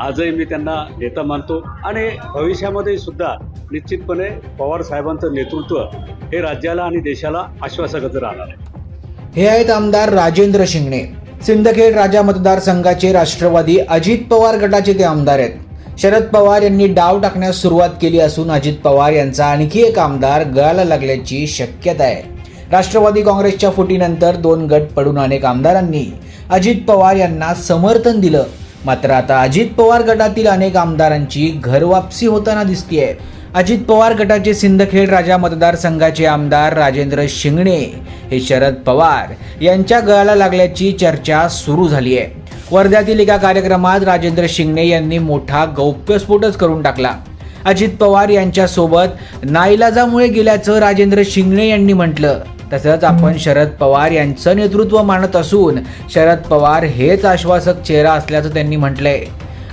आजही मी त्यांना नेता मानतो आणि भविष्यामध्ये सुद्धा निश्चितपणे पवार साहेबांचं नेतृत्व हे राज्याला आणि देशाला आश्वासकच राहणार आहे. हे आहेत आमदार राजेंद्र शिंगणे. सिंदखेड राजा मतदारसंघाचे राष्ट्रवादी अजित पवार गटाचे ते आमदार आहेत. शरद पवार यांनी डाव टाकण्यास सुरुवात केली असून अजित पवार यांचा आणखी एक आमदार गळाला लागल्याची शक्यता आहे. राष्ट्रवादी काँग्रेसच्या फुटीनंतर दोन गट पडून अनेक आमदारांनी अजित पवार यांना समर्थन दिलं. मात्र आता अजित पवार गटातील अनेक आमदारांची घरवापसी होताना दिसतीये. अजित पवार गटाचे सिंदखेड राजा मतदारसंघाचे आमदार राजेंद्र शिंगणे हे शरद पवार यांच्या गळाला लागल्याची चर्चा सुरू झाली आहे वर्ध्यातील एका कार्यक्रमात राजेंद्र शिंगणे यांनी मोठा गौप्यस्फोटच करून टाकला. अजित पवार यांच्यासोबत नाईलाजामुळे गेल्याचं राजेंद्र शिंगणे यांनी म्हटलं. तसंच आपण शरद पवार यांचं नेतृत्व मानत असून शरद पवार हेच आश्वासक चेहरा असल्याचं त्यांनी म्हटलंय.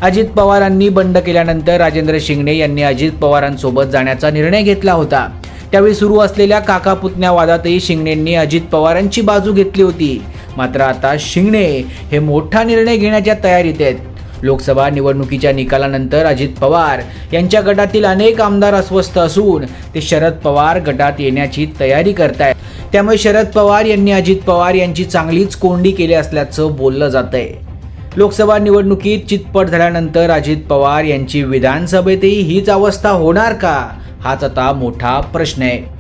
अजित पवारांनी बंड केल्यानंतर राजेंद्र शिंगणे यांनी अजित पवारांसोबत जाण्याचा निर्णय घेतला होता. त्यावेळी सुरू असलेल्या काका पुतण्या वादातही शिंगणेंनी अजित पवारांची बाजू घेतली होती. मात्र आता शिंगणे हे मोठा निर्णय घेण्याच्या तयारीत आहेत. लोकसभा निवडणुकीच्या निकालानंतर अजित पवार यांच्या गटातील अनेक आमदार अस्वस्थ असून ते शरद पवार गटात येण्याची तयारी करतायत. त्यामुळे शरद पवार यांनी अजित पवार यांची चांगलीच कोंडी केली असल्याचं बोललं जातंय. लोकसभा निवडणुकीत चितपट झाल्यानंतर अजित पवार यांची विधानसभेतही हीच अवस्था होणार का? हाच आता मोठा प्रश्न आहे.